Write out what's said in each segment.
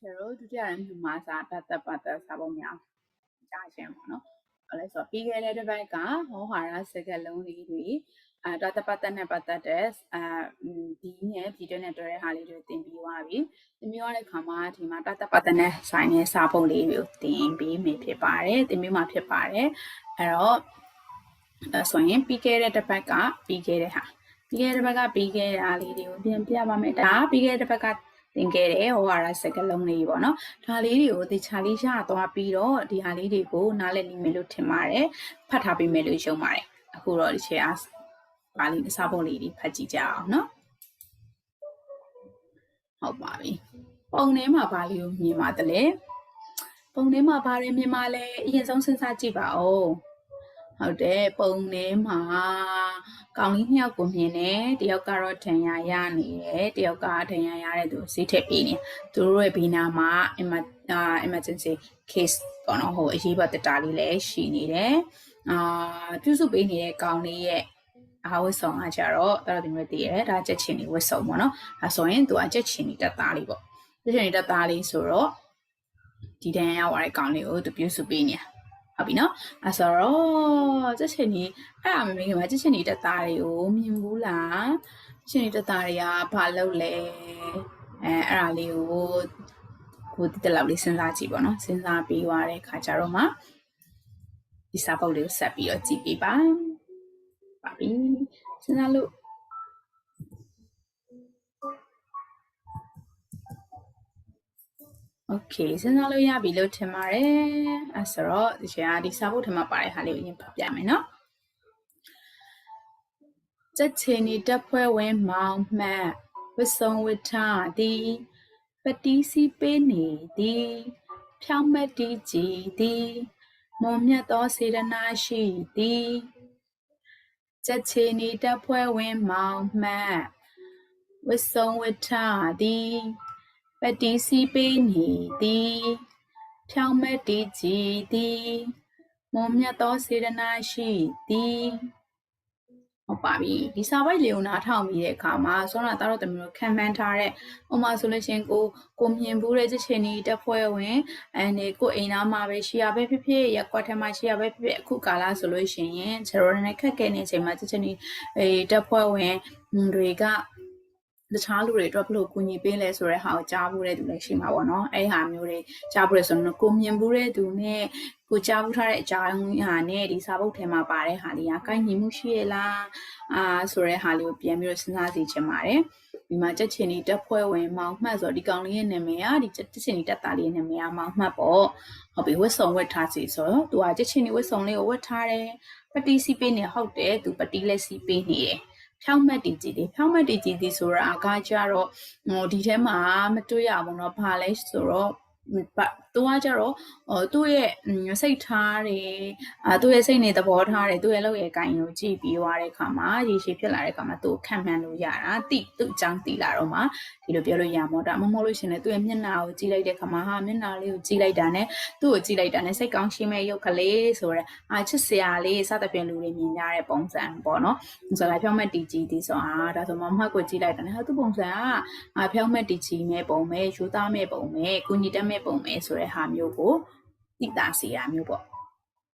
ကျတော့ဒုတိယရန်မြူမာစာတတ်တပတ်သက်စာပုံများကြားခြင်းပေါ့နော်။အဲ့လဲဆိုပြီးခဲ့တဲ့တစ်ပတ်ကဟောဟာရစကလုံးလေးတွေအဲတတ်ပတ်သက်နဲ့ပတ်သက်တဲ့အဲဒီနဲ့ဗီဒီယိုနဲ့တွေ့တဲ့ဟာလေးတွေသင်ပြီးသွားပြီ။သင်ပြီးသွားတဲ့ခါမှာဒီမှာတတ်ပတ်သက်နဲ့ဆိုင်တဲ့စာပုံလေးတွေကိုသင်ပြီးမိဖြစ်ပါတယ်။သင်ပြီးမှဖြစ်ပါတယ်။အဲ့တော့အဲဆိုရင်ပြီးခဲ့တဲ့တစ်ပတ်ကပြီးခဲ့တဲ့ဟာပြီးခဲ့တဲ့ဘက်ကပြီးခဲ့တဲ့အားလေးတွေကိုပြန်ပြပါမယ်ဒါပြီးခဲ့တဲ့ဘက်က သင်ခဲ့တဲ့ဟိုဟာစကလုံးလေးပေါ့နော်ဒါလေးတွေကိုတေချာလေးရသွားပြီးတော့ဒီဟာလေးတွေကိုနားလည်လိမ့်မယ်လို့ထင်ပါတယ်ဖတ်ထားပေးမယ်လို့ယုံပါတယ်အခုတော့ဒီချက်အားပါလေးစာပုံလေးတွေဖတ်ကြည့်ကြအောင်နော်ဟုတ်ပါပြီပုံထဲမှာဘာလေးကိုမြင်ပါတလဲပုံထဲမှာဘာတွေမြင်ပါလဲအရင်ဆုံးစဉ်းစားကြည့်ပါဦး ဟုတ်တယ်ပုံထဲမှာကောင်လေးနှစ်ယောက်ကိုမြင်တယ်တယောက်ကတော့ဒဏ်ရာရနေတယ်တယောက်ကဒဏ်ရာရတဲ့သူစိတ်ထက်ပြေးနေသူတို့ရဲ့ဘေးနားမှာ emergency case ပေါ့နော်ဟိုအရေးပေါ်တက်တာလေးလည်းရှိနေတယ်အာပြုစုပေးနေတဲ့ကောင်လေးရဲ့အားဝတ်ဆောင်ကကြတော့တော်တော်ဒီမျိုးတည်ရဲဒါချက်ချင်းလေးဝတ်ဆောင်ပေါ့နော်ဒါဆိုရင်သူကချက်ချင်းလေးတက်သားလေးပေါ့ချက်ချင်းလေးတက်သားလေးဆိုတော့ဒီတန်းရောက်သွားတဲ့ကောင်လေးကိုသူပြုစုပေးနေတာ ဟုတ်ပြီနော်အဲဆိုတော့ချက်ချင်းဒီအဲ့အမေကချက်ချင်းဒီတက်သားတွေကိုမြင်ဘူးလားချက်ချင်းဒီတက်သားတွေကဘာလုပ်လဲအဲအဲ့ဒါလေးကိုကိုတိတက်လောက်လေးစဉ်းစားကြည့်ပါနော်စဉ်းစားပြီးသွားတဲ့ခါကျတော့မှဒီစာပုတ်လေးကိုဆက်ပြီးတော့ကြည့်ပေးပါပါပြီစဉ်းစားလို့ Okay စဉ်းစားလို့ရပြီလို့ထင်ပါတယ်အဲဆိုတော့ဒီချိန်ကဒီစာပုတ်ထဲမှာပါတဲ့ဟာလေးကိုအရင်ဖတ်ပြမယ်နော်စက်ချီနီတက်ဖွဲ့ဝင်မောင်မှတ်ဝစ်စုံဝစ်ထားသည်ပတိစီပေးနေသည်ဖြောင်းမက်တီကြည်သည်မွန်မြတ်သောစေရနာရှိသည်စက်ချီနီတက်ဖွဲ့ဝင်မောင်မှတ်ဝစ်စုံဝစ်ထားသည် ပတိစီပေးနေသည်ဖြောင်းမက်တီကြည်သည်မွန်မြတ်သောစေရနာရှိသည်ဟုတ်ပါပြီဒီစာပိုက်လေးကိုနားထောင်ပြီးတဲ့အခါမှာဆောနာသားတော်တမျိုးတို့ခံမှန်းထားတဲ့ဥမာဆိုလို့ရှင်ကိုကိုမြင်ဘူးတဲ့ချက်ချင်းဒီတက်ဖွဲ့ဝင်အနေကိုအိမ်သားမှာပဲရှိရပဲဖြစ်ဖြစ်ရက်ကွက်ထဲမှာရှိရပဲဖြစ်ဖြစ်အခုကာလဆိုလို့ရှင်ရင်ဇော်ရနဲ့ခက်ခဲနေချိန်မှာချက်ချင်းဒီအေးတက်ဖွဲ့ဝင်တွေက တခြားလူတွေအတွက်ဘယ်လိုကူညီပေးလဲဆိုတဲ့ဟာကိုကြားဖို့တဲ့သူလည်းရှိမှာပေါ့နော်အဲ့ဟာမျိုးတွေကြားဖို့ရဆိုတော့ကိုမြင်ဖို့တဲ့သူနဲ့ကိုကြားဖို့ထားတဲ့အကြောင်းဟာနဲ့ဒီစာပုတ်ထဲမှာပါတဲ့ဟာလေးကကိုင်းညီမှုရှိရလားအာဆိုတဲ့ဟာလေးကိုပြန်ပြီးတော့စဉ်းစားစီချင်ပါတယ်ဒီမှာချက်ချင်းဒီတက်ဖွဲ့ဝင်မောင်မှတ်ဆိုတော့ဒီကောင်လေးရဲ့နာမည်ကဒီချက်ချင်းဒီတက်သားလေးရဲ့နာမည်ကမောင်မှတ်ပေါ့ဟုတ်ပြီဝတ်စုံဝတ်ထားစီဆိုတော့သူကချက်ချင်းဒီဝတ်စုံလေးကိုဝတ်ထားတယ်ပတိစီပေးနေဟုတ်တယ်သူပတိလက်စီပေးနေတယ် ဖြောင်းမက်တီကြည်ဒီဖြောင်းမက်တီကြည်ဒီဆိုတာအကားကြတော့ဟိုဒီထဲမှာမတွေ့ရဘူးเนาะဘာလဲဆိုတော့ သူကကြတော့ဟိုသူ့ရဲ့စိတ်ထားတယ်အာသူ့ရဲ့စိတ်နေသဘောထားတယ်သူ့ရဲ့လောက်ရဲ့ကိုင်ကိုကြည့်ပြီးသွားတဲ့အခါမှာရေရှည်ဖြစ်လာတဲ့အခါမှာသူ့ခံမှန်းလို့ရတာတိသူ့အကြောင်းတိလာတော့မှဒီလိုပြောလို့ရမှာဒါမဟုတ်လို့ရှင်လေသူ့ရဲ့မျက်နှာကိုကြည့်လိုက်တဲ့အခါမှာဟာမျက်နှာလေးကိုကြည့်လိုက်တာနဲ့သူ့ကိုကြည့်လိုက်တာနဲ့စိတ်ကောင်းရှင်းမဲ့ရုပ်ကလေးဆိုတော့အာချစ်စရာလေးစသဖြင့်လူတွေမြင်ကြတဲ့ပုံစံပေါ့နော်ဆိုတော့ဖြောင်းမဲ့တီကြီးဒီဆိုအာဒါဆိုမမတ်ကိုကြည့်လိုက်တာနဲ့ဟာသူ့ပုံစံကအာဖြောင်းမဲ့တီကြီးမဲ့ပုံမဲ့ယူသားမဲ့ပုံမဲ့ကုညီတက်မဲ့ပုံမဲ့ဆိုတဲ့ဟာမျိုးကိုသိတာစီတာမျိုးပေါ့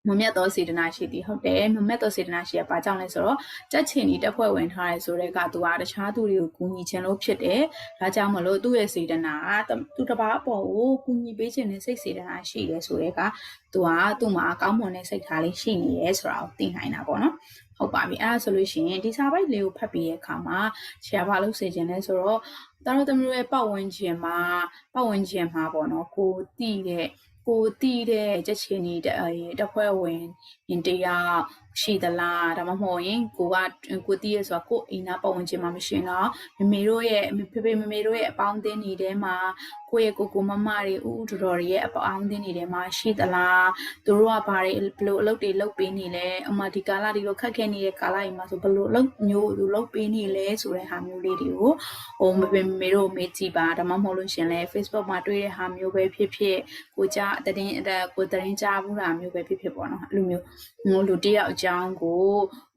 မမြတ်သောစေတနာရှိသည်ဟုတ်တယ်မမြတ်သောစေတနာရှိရပါကြောင့်လဲဆိုတော့ကြက်ချင်ဒီတက်ဖွဲ့ဝင်ထားရဲဆိုတဲ့ကသူကတခြားသူတွေကိုကူညီခြင်းလို့ဖြစ်တယ်ဒါကြောင့်မလို့သူ့ရဲ့စေတနာကသူတစ်ပါးအပေါ်ကိုကူညီပေးခြင်းနဲ့စိတ်စေတနာရှိတယ်ဆိုတဲ့ကသူကသူ့မှာကောင်းမွန်တဲ့စိတ်ထားလေးရှိနေရဲဆိုတာကိုသိနိုင်တာပေါ့နော်ဟုတ်ပါပြီအဲ့ဒါဆိုလို့ရှိရင်ဒီစာပိုက်လေးကိုဖတ်ပြီးတဲ့အခါမှာဆရာဘာလို့စေခြင်းလဲဆိုတော့ တတော်သမီးရဲ့ပတ်ဝန်းကျင်မှာပတ်ဝန်းကျင်မှာပေါ့နော်ကိုတည်တဲ့ကိုတည်တဲ့ချက်ချင်းဒီတဖွဲ့ဝင်ရင်တရားရှိသလားဒါမှမဟုတ်ရင်ကိုကကိုတည်ရဆိုတာကိုအိမ်နာပတ်ဝန်းကျင်မှာမရှိတော့မမေတို့ရဲ့ဖေဖေမမေတို့ရဲ့အပေါင်းအသင်းတွေထဲမှာ ကိုယ့်ရဲ့ကိုကိုမမတွေဥဥတော်တော်တွေရဲ့အပေါင်းအသင်းတွေထဲမှာရှိသလားသူတို့ကဘာတွေဘလို့အလုပ်တွေလုပ်ပေးနေလဲအမှဒီကာလဒီလိုခက်ခဲနေတဲ့ကာလကြီးမှာဆိုဘလို့အလုပ်မျိုးသူလုပ်ပေးနေလဲဆိုတဲ့ဟာမျိုးလေးတွေကိုဟိုမဖေမမေတို့မေးကြည့်ပါဒါမှမဟုတ်လို့ရှင်လဲ Facebook မှာတွေ့တဲ့ဟာမျိုးပဲဖြစ်ဖြစ်ကိုကြတည်င်းကိုတရင်ကြားဘူးတာမျိုးပဲဖြစ်ဖြစ်ပေါ့နော်အဲ့လိုမျိုးဟိုလူတယောက်အကြောင်းကို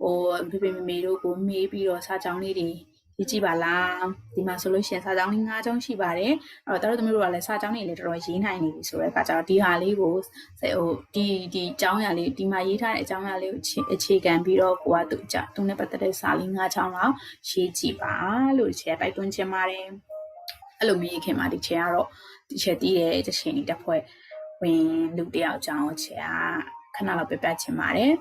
ဟိုဖေဖေမမေတို့ကိုမေးပြီးတော့စာကြောင်းလေးတွေ ရေးကြည့်ပါလားဒီမှာဆိုလို့ရှိရင်စာကြောင်းလေး၅ကြောင်းရှိပါတယ်အဲ့တော့တို့သမီးတို့ကလည်းစာကြောင်းတွေလည်းတော်တော်ရေးနိုင်နေပြီဆိုတော့အခါကျတော့ဒီဟာလေးကိုဟိုဒီဒီအကြောင်းအရာလေးဒီမှာရေးထားတဲ့အကြောင်းအရာလေးကိုအခြေခံပြီးတော့ကိုကသူအကြသူနဲ့ပတ်သက်တဲ့စာလေး၅ကြောင်းလောက်ရေးကြည့်ပါလို့ဒီချက်တိုက်တွန်းချင်ပါတယ်အဲ့လိုမျိုးခင်မှာဒီချက်ကတော့ဒီချက်တီးတဲ့တစ်ချိန်တစ်ဖွဲ့ဝင်လူတယောက်ကြောင်းချက်อ่ะ ခဏလောက်ပြပြချင်ပါတယ်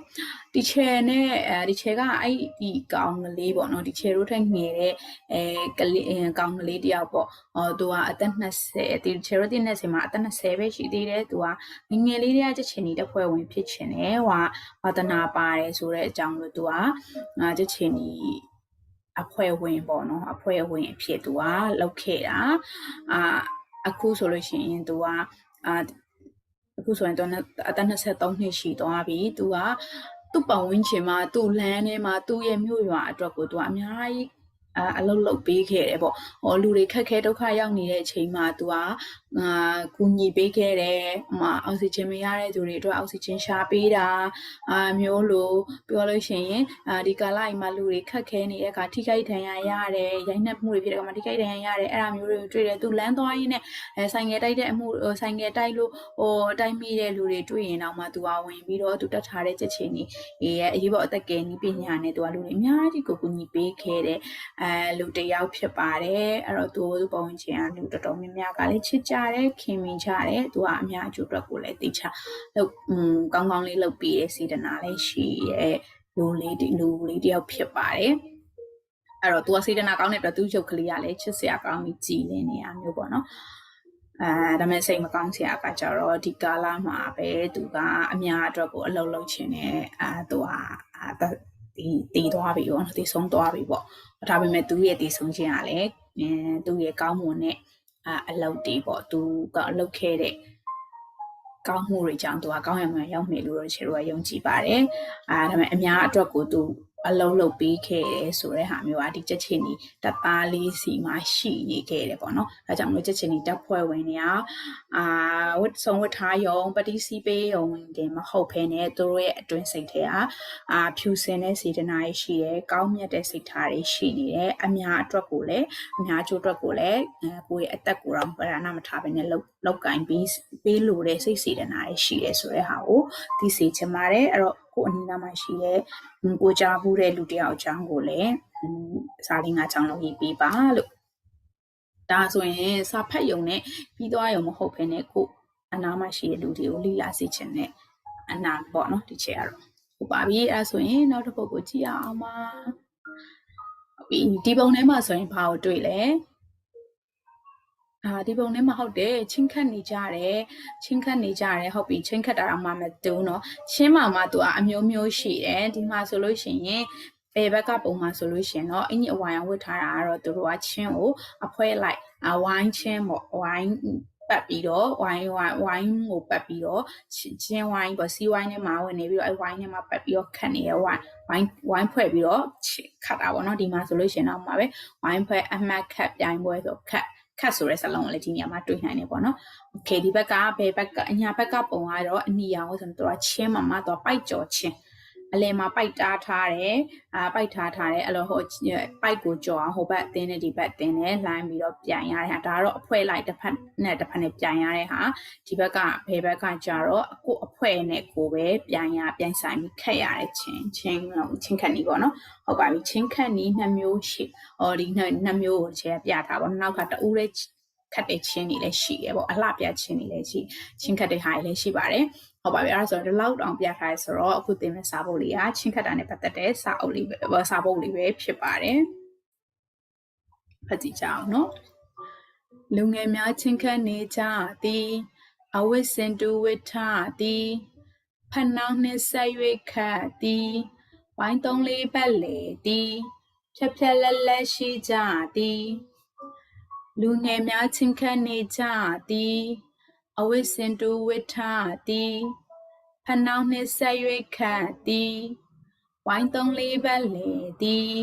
ဒီချယ်နဲ့အဲဒီချယ်ကအဲ့ဒီကောင်ကလေးပေါ့နော်ဒီချယ်တို့ထက်ငယ်တဲ့အဲကလေးကောင်ကလေးတယောက်ပေါ့ဟောသူကအသက်20ဒီချယ်တို့တင်တဲ့ချိန်မှာအသက်20ပဲရှိသေးတယ်သူကငငယ်လေးတည်းကချက်ချင်နေတဲ့ဖွဲ့ဝင်ဖြစ်ချင်တယ်ဟိုဝါသနာပါတယ်ဆိုတဲ့အကြောင်းလို့သူကချက်ချင်ဒီအဖွဲ့ဝင်ပေါ့နော်အဖွဲ့ဝင်အဖြစ်သူကလောက်ခဲ့တာအာအခုဆိုလို့ရှိရင်သူကအာ အခုဆိုရင်တော့အသက်23နှစ်ရှိသွားပြီသူကသူ့ပတ်ဝန်းကျင်မှာသူ့လမ်းထဲမှာသူ့ရဲ့မြို့ရွာအတွက်ကိုသူကအများကြီး အအလုပ်လုပ်ပေးခဲ့တယ်ပေါ့ဟောလူတွေခက်ခဲဒုက္ခရောက်နေတဲ့အချိန်မှာသူကအာကူညီပေးခဲ့တယ်ဟိုအောက်ဆီဂျင်မရတဲ့သူတွေအတွက်အောက်ဆီဂျင်ရှာပေးတာအာမျိုးလိုပြောလို့ရှိရင်အာဒီကာလအိမ်မှာလူတွေခက်ခဲနေတဲ့အခါထိခိုက်ဒဏ်ရာရတယ်ရိုက်နှက်မှုတွေဖြစ်တဲ့အခါမှာထိခိုက်ဒဏ်ရာရတယ်အဲ့ဒါမျိုးတွေကိုတွေ့တယ်သူလမ်းသွားရင်းနဲ့အဲဆိုင်ငယ်တိုက်တဲ့အမှုဆိုင်ငယ်တိုက်လို့ဟိုတိုက်မိတဲ့လူတွေတွေ့ရင်တော့မှသူကဝင်ပြီးတော့သူတက်ထားတဲ့ချက်ချင်းကြီးရဲ့အရေးပေါ်အသက်ကယ်နည်းပညာနဲ့သူကလူတွေအများကြီးကိုကူညီပေးခဲ့တဲ့အဲလူတစ်ယောက်ဖြစ်ပါတယ်အဲ့တော့သူသူပုံချင်အလူတော်တော်များများကလည်းချစ်ကြတယ်ခင်မိကြတယ်သူကအများအကျိုးအတွက်ကိုလည်းသိချလို့อืมကောင်းကောင်းလေးလုပ်ပြီးတဲ့စေတနာလေးရှိရဲ့လူလေးလူလေးတယောက်ဖြစ်ပါတယ်အဲ့တော့သူကစေတနာကောင်းတဲ့အတွက်သူရုပ်ကလေးကလည်းချစ်စရာကောင်းပြီးကြည်လင်နေရမျိုးပေါ့နော်အဲဒါမဲ့စိတ်မကောင်းစရာကကြတော့ဒီကာလမှာပဲသူကအများအတွက်ကိုအလုပ်လုပ်ချင်တယ်အဲသူက ဒီတည်သွားပြီပေါ့နော်တည်ဆုံးသွားပြီပေါ့ဒါပေမဲ့သူရဲ့တည်ဆုံးခြင်းကလည်းသူ့ရဲ့ကောင်းမွန်တဲ့အအလုပ်တွေပေါ့သူကအလုပ်ခဲ့တဲ့ကောင်းမှုတွေကြောင့်သူကကောင်းရမှရောက်မယ်လို့တော့ခြေတို့ကယုံကြည်ပါတယ်အာဒါပေမဲ့အများအတွက်ကိုသူ အလုံးလုံးပေးခဲ့တယ်ဆိုတဲ့ဟာမျိုးอ่ะဒီချက်ချင်းဒီတပ်သားလေးစီမှာရှိနေခဲ့တယ်ပေါ့နော်။ဒါကြောင့်မလို့ချက်ချင်းဒီတပ်ဖွဲ့ဝင်တွေကအာဝတ်ဆောင်ဝတ်ထားယုံပတိစီပေးယုံတင်မဟုတ်ဘဲနဲ့သူတို့ရဲ့အတွင်းစိတ်ထဲကအာဖြူစင်တဲ့စေတနာရှိတယ်။ကောင်းမြတ်တဲ့စိတ်ထားတွေရှိနေတယ်။အများအတွက်ကိုလည်းအများကျိုးအတွက်ကိုလည်းကိုယ့်ရဲ့အသက်ကိုယ်တော်ပရဏမထားဘဲနဲ့လောက် လောက်ကင်ပြီးပေးလို့တဲ့စိတ်စေတနာရှိတယ်ဆိုတဲ့ဟာကိုသိစေချင်ပါတယ်။အဲ့တော့ကိုအနီးနားမှာရှိတဲ့ကိုကြားဘူးတဲ့လူတယောက်အကြောင်းကိုလည်းစာလေးငါးချောင်းလုံးရေးပေးပါလို့ဒါဆိုရင်စာဖတ်ယုံနဲ့ပြီးသွားယုံမဟုတ်ဘဲနဲ့ကိုအနားမှာရှိတဲ့လူတွေကိုလိလာစေချင်တဲ့အနာပေါ့နော်ဒီချက်ကတော့ဟုတ်ပါပြီအဲဆိုရင်နောက်တစ်ပုဒ်ကိုကြည့်အောင်ပါဟုတ်ပြီဒီပုံထဲမှာဆိုရင်ဘာကိုတွေ့လဲ အာဒီပုံလေးမဟုတ်တယ်ချင်းခတ်နေကြတယ်ချင်းခတ်နေကြတယ်ဟုတ်ပြီချင်းခတ်တာတော့မှမတူးနော်ချင်းမှာမှသူကအမျိုးမျိုးရှိတယ်ဒီမှာဆိုလို့ရှိရင်ဘယ်ဘက်ကပုံမှာဆိုလို့ရှင်တော့အင်းကြီးအဝိုင်ဝတ်ထားတာကတော့သူတို့ကချင်းကိုအဖွဲလိုက်အဝိုင်းချင်းပေါ့ဝိုင်းပတ်ပြီးတော့ဝိုင်းဝိုင်းဝိုင်းကိုပတ်ပြီးတော့ချင်းဝိုင်းပေါ့စီဝိုင်းထဲမှာဝင်နေပြီးတော့အဲဝိုင်းထဲမှာပတ်ပြီးတော့ခတ်နေတဲ့ဝိုင်းဝိုင်းဝိုင်းဖွဲ့ပြီးတော့ခတ်တာပေါ့နော်ဒီမှာဆိုလို့ရှင်တော့မှာပဲဝိုင်းဖွဲ့အမှတ်ခတ်ပြိုင်ပွဲဆိုခတ် ခတ်ဆိုတဲ့စလုံးကိုလည်းဒီနေရာမှာတွေ့နိုင်တယ်ပေါ့နော်။ Okay ဒီဘက်ကဘယ်ဘက်ကအညာဘက်ကပုံကတော့အနီရောင်ဆိုတော့ချင်းမှာမှတော့ပိုက်ကြော်ချင်းအလဲမှာပိုက်တားထားတယ်အာပိုက်ထားထားတယ်အဲ့လိုဟိုပိုက်ကိုကြော်အောင်ဟိုဘက်အတင်းနဲ့ဒီဘက်အတင်းနဲ့လှမ်းပြီးတော့ပြန်ရတဲ့ဟာဒါကတော့အဖွဲလိုက်တစ်ဖက်နဲ့တစ်ဖက်နဲ့ပြန်ရတဲ့ဟာဒီဘက်ကဘယ်ဘက်ကကြတော့အခုအ ဖွဲနဲ့ကိုပဲပြန်ရပြန်ဆိုင်ပြီးခက်ရတဲ့ချင်းချင်းချင်းခက်နီးပေါ့နော်ဟုတ်ပါပြီချင်းခက်နီးနှစ်မျိုးရှိဟောဒီနှစ်မျိုးကိုခြေပြထားပေါ့နောက်ကတူးလေးခတ်တဲ့ချင်းတွေလည်းရှိရပေါ့အလှပြချင်းတွေလည်းရှိချင်းခတ်တဲ့ဟာတွေလည်းရှိပါတယ်ဟုတ်ပါပြီအဲ့ဒါဆိုတော့ဒီလောက်တောင်ပြထားရဆိုတော့အခုသင်မယ့်စာပုတ်လေးကချင်းခတ်တာနဲ့ပတ်သက်တဲ့စာအုပ်လေးပဲစာပုတ်လေးပဲဖြစ်ပါတယ်ဖတ်ကြည့်ကြအောင်နော်လူငယ်များချင်းခတ်နေကြသည် အဝိစင်တူဝိထသည်ဖနှောင်းနှင့်ဆက်၍ခတ်သည်ဝိုင်းသုံးလေးပတ်လေသည်ဖြက်ဖြက်လက်လက်ရှိကြသည်လူငယ်များချင်းခတ်နေကြသည်အဝိစင်တူဝိထသည်ဖနှောင်းနှင့်ဆက်၍ခတ်သည်ဝိုင်းသုံးလေးပတ်လေသည်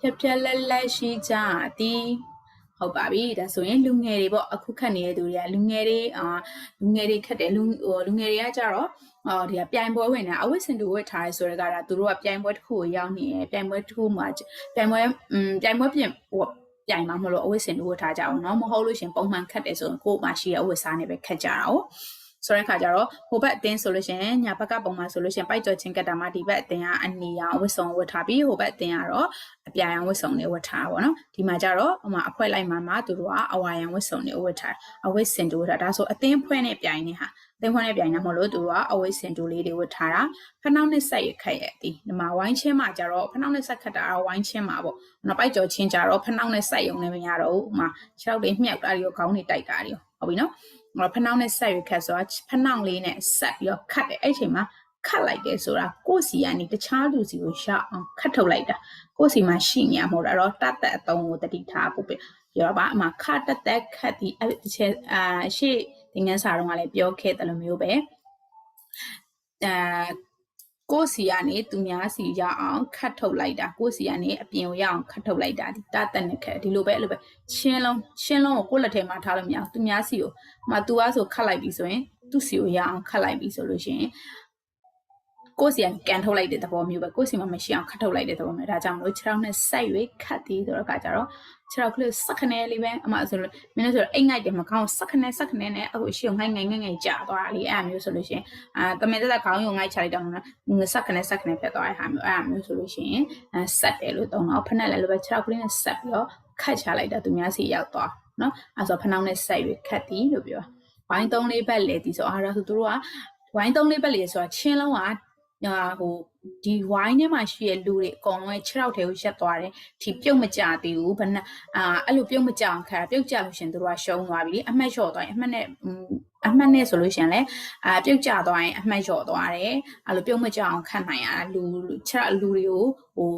ဖြက်ဖြက်လက်လက်ရှိကြသည် ဟုတ်ပါပြီဒါဆိုရင်လူငယ်တွေပေါ့အခုခတ်နေတဲ့သူတွေကလူငယ်တွေအာလူငယ်တွေခတ်တယ်လူဟိုလူငယ်တွေကကြတော့အော်ဒီကပြိုင်ပွဲဝင်တာအဝတ်စင်တူဝတ်ထားရဲဆိုတော့ကသူတို့ကပြိုင်ပွဲတစ်ခုကိုရောက်နေတယ်ပြိုင်ပွဲတစ်ခုမှာပြိုင်ပွဲอืมပြိုင်ပွဲပြင်ဟိုပြိုင်မှာမလို့အဝတ်စင်တူဝတ်ထားကြအောင်เนาะမဟုတ်လို့ရှင်ပုံမှန်ခတ်တယ်ဆိုရင်ကို့မှာရှိတဲ့အဝတ်စားနဲ့ပဲခတ်ကြတာ哦 ဆိုတဲ့ခါကျတော့ဟိုဘက်အတင်းဆိုလို့ရှိရင်ညာဘက်ကပုံမှန်ဆိုလို့ရှိရင်ပိုက်ကြော်ချင်းကတ်တာမှဒီဘက်အတင်းကအနီရောင်ဝတ်စုံဝတ်ထားပြီးဟိုဘက်အတင်းကတော့အပြာရောင်ဝတ်စုံတွေဝတ်ထားပါတော့ဒီမှာကျတော့ဟိုမှာအခွက်လိုက်မှာမှသူတို့ကအဝါရောင်ဝတ်စုံတွေဝတ်ထားအဝတ်စင်တူဝတ်ထားဒါဆိုအတင်းဖွဲ့နဲ့ပြိုင်နေဟာအတင်းဖွဲ့နဲ့ပြိုင်နေမလို့သူတို့ကအဝတ်စင်တူလေးတွေဝတ်ထားတာဖနှောင်းနဲ့ဆက်ရခက်ရဲ့ဒီဒီမှာဝိုင်းချင်းမှာကျတော့ဖနှောင်းနဲ့ဆက်ခတ်တာတော့ဝိုင်းချင်းမှာပေါ့နောက်ပိုက်ကြော်ချင်းကျတော့ဖနှောင်းနဲ့ဆက်ရုံနဲ့မရတော့ဘူးဟိုမှာခြေထောက်တွေမြှောက်တာတွေရောခေါင်းတွေတိုက်တာတွေရောဟုတ်ပြီနော် ဖနှောင်းနဲ့ဆက်ရခတ်ဆိုတာဖနှောင်းလေးနဲ့ဆက်ပြီးတော့ခတ်တယ်အဲ့ချိန်မှာခတ်လိုက်တယ်ဆိုတာကိုယ့်စီကနေတခြားလူစီကိုရအောင်ခတ်ထုတ်လိုက်တာကိုယ့်စီမှာရှိနေရမို့တော့တတ်တဲ့အတုံးကိုတတိထားဖို့ပဲပြောပါအမခတ်တက်တက်ခတ်ဒီအဲ့ဒီချက်အာရှေ့သင်ငန်းစာတော့ကလည်းပြောခဲ့တယ်လို့မျိုးပဲအာ ကိုယ်စီကနေသူများစီရအောင်ခတ်ထုတ်လိုက်တာကိုယ်စီကနေအပြင်ကိုရအောင်ခတ်ထုတ်လိုက်တာဒီတတ်တဲ့နဲ့ခက်ဒီလိုပဲအဲ့လိုပဲရှင်းလုံးရှင်းလုံးကိုကိုယ့်လက်ထဲမှာထားလို့မရဘူးသူများစီကိုမှ तू အားဆိုခတ်လိုက်ပြီဆိုရင်သူ့စီကိုရအောင်ခတ်လိုက်ပြီဆိုလို့ရှိရင် ကိုယ်စီကကန်ထုတ်လိုက်တဲ့သဘောမျိုးပဲကိုယ်စီမှာမရှိအောင်ခတ်ထုတ်လိုက်တဲ့သဘောမျိုးဒါကြောင့်မလို့ခြေထောက်နဲ့စိုက်၍ခတ်သည်ဆိုတော့ကကြတော့ခြေထောက်ကလေးစက်ခနဲလေးပဲအမဆိုလို့မင်းတို့ဆိုအိတ်ငိုက်တယ်မကောင်းစက်ခနဲစက်ခနဲနဲ့အခုရှေ့ငိုက်ငိုက်ငိုက်ငိုက်ကြာသွားတာလေအဲ့အမျိုးဆိုလို့ရှိရင်အာတမင်သက်ခေါင်းယုံငိုက်ချလိုက်တော့နော်စက်ခနဲစက်ခနဲဖြစ်သွားတဲ့ဟာမျိုးအဲ့အမျိုးဆိုလို့ရှိရင်အဲဆက်တယ်လို့သုံးတော့ဖက်နဲ့လည်းလိုပဲခြေထောက်ကလေးနဲ့ဆက်ပြီးတော့ခတ်ချလိုက်တာသူများစီရောက်သွားနော်အဲ့ဆိုဖနှောင်းနဲ့ဆက်၍ခတ်သည်လို့ပြောဝိုင်းသုံးလေးဘက်လေဒီဆိုအားတော့သူတို့ကဝိုင်းသုံးလေးဘက်လေဆိုတာချင်းလုံးက ဟာဟိုဒီဝိုင်းထဲမှာရှိတဲ့လူတွေအကုန်လုံးရဲ့ခြေထောက်ထဲကိုရက်သွားတယ်ဒီပြုတ်မကြသေးဘူးဘယ်နဲ့အာအဲ့လိုပြုတ်မကြအောင်ခါပြုတ်ကြလို့ရှင်တို့ကရှုံးသွားပြီအမှတ်လျှော့သွားရင်အမှတ်နဲ့အမှတ်နဲ့ဆိုလို့ရှင်လဲအာပြုတ်ကြသွားရင်အမှတ်လျှော့သွားတယ်အဲ့လိုပြုတ်မကြအောင်ခတ်နိုင်ရတာလူခြေထောက်လူတွေကိုဟို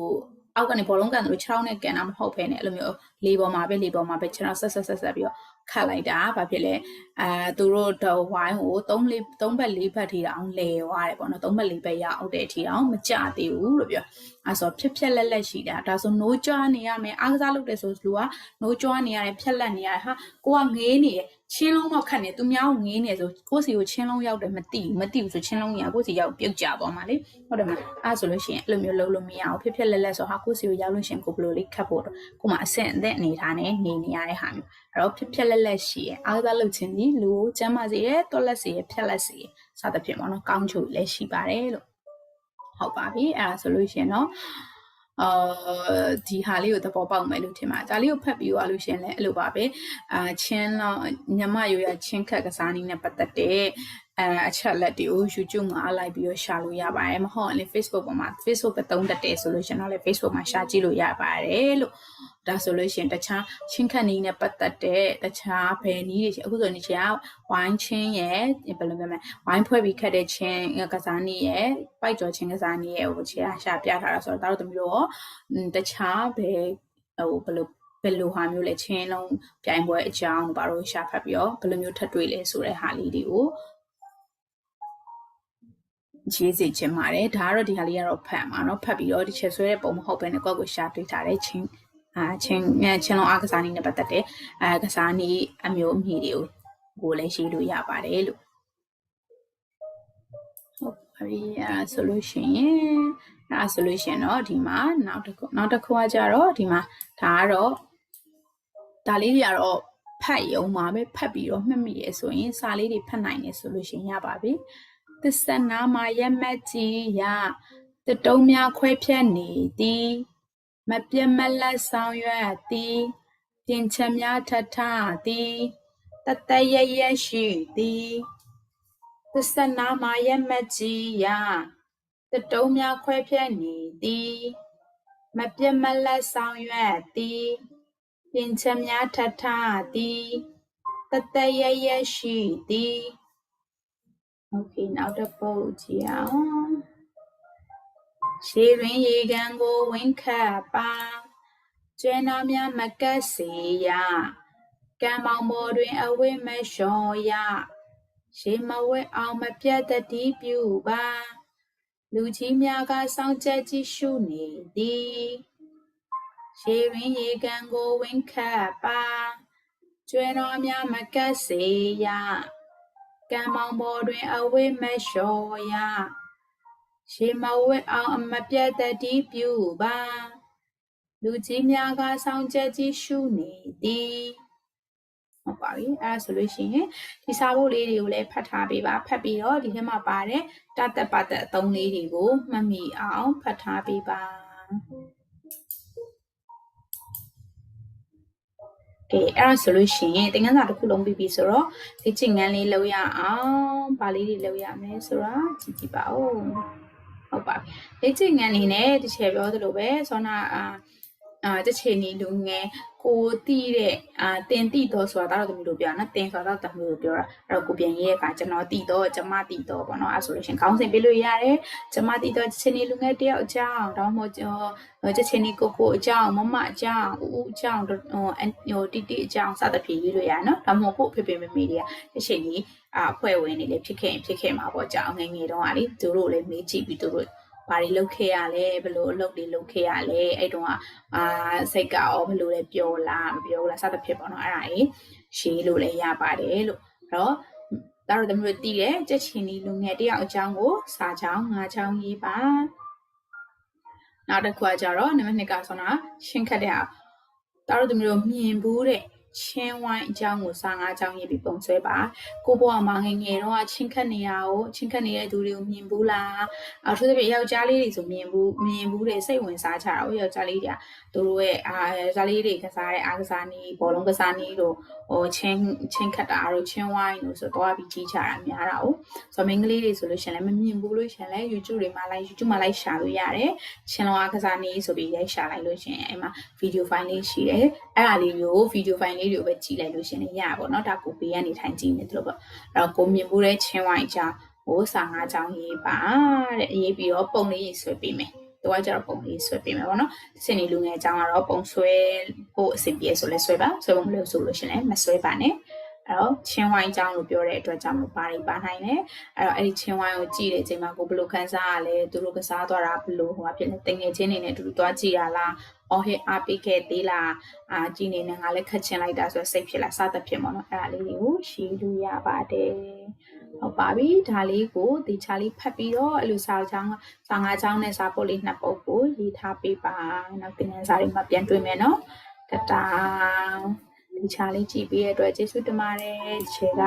အောက်ကနေဘောလုံးကန်တို့ခြေထောက်နဲ့ကန်တာမဟုတ်ဘဲနဲ့အဲ့လိုမျိုးလေပေါ်မှာပဲလေပေါ်မှာပဲခြေထောက်ဆက်ဆက်ဆက်ဆက်ပြီးတော့ ခတ်လိုက်တာဘာဖြစ်လဲအဲသူတို့တော့ဝိုင်းကို3လေး3ဘက်4ဘက်ထိတောင်လဲသွားတယ်ပေါ့နော်3ဘက်4ဘက်ရအောင်တဲ့အထိတောင်မကြသေးဘူးလို့ပြောအဲဆိုဖြက်ဖြက်လက်လက်ရှိတာဒါဆိုနိုးကြွားနေရမယ်အားကစားလုပ်တယ်ဆိုလူကနိုးကြွားနေရတယ်ဖြက်လက်နေရတယ်ဟာကိုကငေးနေတယ် ချင်းလုံးတော့ခတ်နေသူများကိုငေးနေဆိုကိုစီကိုချင်းလုံးရောက်တယ်မသိဘူးမသိဘူးဆိုချင်းလုံးကြီးကကိုစီရောက်ပြုတ်ကြသွားမှာလေဟုတ်တယ်မလားအဲဆိုလို့ရှိရင်အဲ့လိုမျိုးလုပ်လို့မရအောင်ဖြက်ဖြက်လက်လက်ဆိုဟာကိုစီကိုရောက်လို့ရှိရင်ကိုဘလိုလေးခတ်ဖို့တော့ကိုမှအဆင့်အသက်အနေထားနဲ့နေနေရတဲ့ဟာမျိုးအဲ့တော့ဖြစ်ဖြစ်လက်လက်ရှိရအားကစားလုပ်ခြင်းဒီလူကိုကျမ်းမာစေရတွက်လက်စေရဖြက်လက်စေရစသဖြင့်ပေါ့နော်ကောင်းချိုလည်းရှိပါတယ်လို့ဟုတ်ပါပြီအဲ့ဒါဆိုလို့ရှိရင်တော့ အာဒီဟာလေးကိုသဘောပေါက်မယ်လို့ထင်ပါတယ်ဒါလေးကိုဖတ်ပြီးသွားလို့ရှင်လဲအဲ့လိုပါပဲအာချင်းတော့ညမရိုးရချင်းခက်ကစားနည်းနဲ့ပတ်သက်တဲ့အဲအချက်လက်တွေကို YouTube မှာလိုက်ပြီးတော့ရှာလို့ရပါတယ်မဟုတ်ရင် Facebook ပေါ်မှာ Facebook ပဲသုံးတတ်တယ်ဆိုလို့ရှင်တော့လေ Facebook မှာရှာကြည့်လို့ရပါတယ်လို့ ဒါဆိုလို့ရှင်တခြားချင်းခက်နည်းနဲ့ပတ်သက်တဲ့တခြားဘယ်နည်းတွေရှိအခုဆိုနေချင်ဝိုင်းချင်းရဲ့ဘယ်လိုပြောမလဲဝိုင်းဖွဲ့ပြီးခက်တဲ့ချင်းကစားနည်းရဲ့ပိုက်ကြော်ချင်းကစားနည်းရဲ့ဟိုချာရှာပြထားတာဆိုတော့ဒါတို့သမီးတို့ရောတခြားဘယ်ဟိုဘယ်လိုဘယ်လိုဟာမျိုးလဲချင်းလုံးပြိုင်ပွဲအကြောင်းဘာလို့ရှာဖတ်ပြီးတော့ဘယ်လိုမျိုးထပ်တွေ့လဲဆိုတဲ့ဟာလေးတွေကိုရေးစီချင်ပါတယ်ဒါကတော့ဒီဟာလေးကတော့ဖတ်မှာเนาะဖတ်ပြီးတော့ဒီချက်ဆွဲတဲ့ပုံမဟုတ်ဘဲနဲ့ကိုယ့်ကိုရှာတွေ့ထားတဲ့ချင်း အာချင်းချင်းလုံးအားကစားနည်းနဲ့ပတ်သက်တဲ့အဲကစားနည်းအမျိုးအမည်တွေကိုကိုလည်းရေးလို့ရပါတယ်လို့ဟုတ်ပါပြီအဲဆိုလို့ရှိရင်အဲဆိုလို့ရှိရင်တော့ဒီမှာနောက်တစ်ခုနောက်တစ်ခုကကြတော့ဒီမှာဒါကတော့ဒါလေးတွေကတော့ဖတ်ရုံမှာပဲဖတ်ပြီးတော့မှတ်မိရဆိုရင်စာလေးတွေဖတ်နိုင်နေဆိုလို့ရှိရင်ရပါပြီသစ္စာနာမှာရက်မက်ကြီးရတတုံးများခွဲဖြက်နေသည် မပြတ်မလက်ဆောင်ရွက်သည်ပြင်ချက်များထထသည်တတရရရှိသည်သစ္စနာမာယမကြီးယတတုံးများခွဲဖြက်နေသည်မပြတ်မလက်ဆောင်ရွက်သည်ပြင်ချက်များထထသည်တတရရရှိသည် Okay, now the boat, yeah. ရှေးတွင်ရေကန်ကိုဝင်းခတ်ပါကျဲနာများမကတ်စေရကံမောင်ပေါ်တွင်အဝိမလျှော်ရရှေးမဝဲအောင်မပြတ်တတိပြုပါလူကြီးများကစောင့်ကြကြည့်ရှုနေသည်ရေရင်းရေကန်ကိုဝင်းခတ်ပါကျွဲတော်များမကတ်စေရကံမောင်ပေါ်တွင်အဝိမလျှော်ရ ရေမဝဲအောင်အမပြတ်တတိပြုပါလူကြီးများကဆောင်ချက်ကြီးရှုနေသည်ဟုတ်ပါပြီအဲ့ဒါဆိုလို့ရှိရင်ဒီစာဖို့လေးတွေကိုလည်းဖတ်ထားပေးပါဖတ်ပြီးတော့ဒီထဲမှာပါတဲ့တတ်ပတ်သက်အသုံးလေးတွေကိုမှတ်မိအောင်ဖတ်ထားပေးပါကဲအဲ့ဒါဆိုလို့ရှိရင်သင်ခန်းစာတစ်ခုလုံးပြီးပြီဆိုတော့ဒီချင်ငန်းလေးလောက်ရအောင်ဗာလေးတွေလောက်ရမယ်ဆိုတော့ကြည့်ကြည့်ပါဦး ဟုတ်ပါပြီလေ့ကျင့်ငန်းလေးနဲ့တစ်ချက်ပြောသလိုပဲဆောနာအာ အာတစ်ချိန်နေလူငယ်ကိုတီးတဲ့အာတင်တီတော့ဆိုတာတော့သမီးတို့ပြောနော်တင်ဆိုတာတော့သမီးတို့ပြောတာအဲ့တော့ကိုပြန်ရေးရကကျွန်တော်တီတော့ကျမတီတော့ပေါ့နော်အဲ့ဆိုလို့ရှင်ခေါင်းစဉ်ပေးလို့ရတယ်ကျမတီတော့တစ်ချိန်နေလူငယ်တယောက်အကြောင်းတော့မဟုတ်ကျွန်တော်တစ်ချိန်နေကိုကိုအကြောင်းမမအကြောင်းဦးဦးအကြောင်းဟိုဟိုတီတီအကြောင်းစသဖြင့်ရေးလို့ရနော်ဒါမှမဟုတ်ကိုဖေဖေမေမေတွေကတစ်ချိန်နေအာဖွဲ့ဝင်နေလေဖြစ်ခဲ့ရင်ဖြစ်ခဲ့မှာပေါ့ကြောင်းငယ်ငယ်တုန်းကလေသူတို့လည်းမေးကြည့်ပြီးသူတို့ ဘာတွေလုပ်ခဲ့ရလဲဘယ်လိုအလုပ်တွေလုပ်ခဲ့ရလဲအဲ့တုန်းကအာစိတ်ကရောဘယ်လိုလဲပြောလားမပြောဘူးလားစသဖြင့်ပေါ့နော်အဲ့ဒါကြီးရေးလို့လည်းရပါတယ်လို့အဲ့တော့ဒါတော့သမီးတို့တည်တဲ့ကြက်ချင်ဒီလူငယ်တယောက်အကြောင်းကိုစာချောင်းငါချောင်းရေးပါနောက်တစ်ခုကကြတော့နံပါတ်2ကဆိုတော့ရှင်းခတ်တဲ့ဟာဒါတော့သမီးတို့မြင်ဘူးတဲ့ ချင်းဝိုင်းအကြောင်းကိုစာငါးအကြောင်းရေးပြီးပုံဆွဲပါကိုဘွားမငယ်ငယ်တော့ချင်းခတ်နေရကိုချင်းခတ်နေတဲ့သူတွေကိုမြင်ဘူးလားအထူးသဖြင့်ယောက်ျားလေးတွေဆိုမြင်ဘူးမြင်ဘူးတဲ့စိတ်ဝင်စားကြတာကိုယောက်ျားလေးတွေက သူတို့ရဲ့အာယောက်ျားလေးတွေကစားတဲ့အားကစားနည်းဘောလုံးကစားနည်းတို့ဟိုချင်းချင်းခတ်တာတို့ချင်းဝိုင်းတို့ဆိုတော့ပြီးကြီးချတာများတာ哦ဆိုတော့မိန်းကလေးတွေဆိုလို့ရှင်လည်းမမြင်ဘူးလို့ရှင်လည်း YouTube တွေမှာလိုက် YouTube မှာလိုက်ရှာလို့ရတယ်ချင်းလုံးအားကစားနည်းဆိုပြီးရိုက်ရှာလိုက်လို့ရှင်အဲ့မှာ video file လေးရှိတယ်အဲ့ဒါလေးကို video file လေးတွေကိုပဲကြည့်လိုက်လို့ရှင်လည်းရပါဘောเนาะဒါကိုပေးကနေထိုင်ကြည့်နေတယ်လို့ပေါ့အဲ့တော့ကိုမြင်မှုတဲ့ချင်းဝိုင်းအကြောင်းဟိုစာငါးကြောင်းရေးပါတဲ့ရေးပြီးတော့ပုံလေးရေးဆွဲပေးမယ် သူကကြတော့ပုံလေးဆွဲပေးမယ်ပေါ့နော်စင်နေလူငယ်အကြောင်းကတော့ပုံဆွဲဖို့အဆင်ပြေဆိုလဲဆွဲပါဆွဲဖို့မလို့ဆိုလို့ရှင်လဲမဆွဲပါနဲ့ အဲ့တော့ချင်းဝိုင်းကြောင်းလို့ပြောတဲ့အတွက်ကြောင့်မပါရင်ပါနိုင်တယ်အဲ့တော့အဲ့ဒီချင်းဝိုင်းကိုကြည့်တဲ့အချိန်မှာကိုဘယ်လိုခန်းစားရလဲသူတို့ကစားသွားတာဘယ်လိုဟိုဟာဖြစ်လဲတင်ငယ်ချင်းနေနဲ့အတူတူသွားကြည့်ရလားအော်ဟစ်အားပေးခဲ့သေးလားအာကြည့်နေနဲ့ငါလည်းခက်ချင်လိုက်တာဆိုတော့စိတ်ဖြစ်လာစသဖြင့်ပေါ့နော်အဲ့ဒါလေးတွေကိုရှင်းလို့ရပါတယ်ဟုတ်ပါပြီဒါလေးကိုဒီချာလေးဖတ်ပြီးတော့အဲ့လိုစာချောင်းစာငါချောင်းနဲ့စာပုတ်လေးနှစ်ပုတ်ကိုရေးထားပေးပါနောက်တင်ငန်းစာတွေမှာပြန်တွေ့မယ်နော်တတာ ဒီချာလေးကြည့်ပြီးရတဲ့အတွက်ကျေးဇူးတင်ပါတယ်ခြေက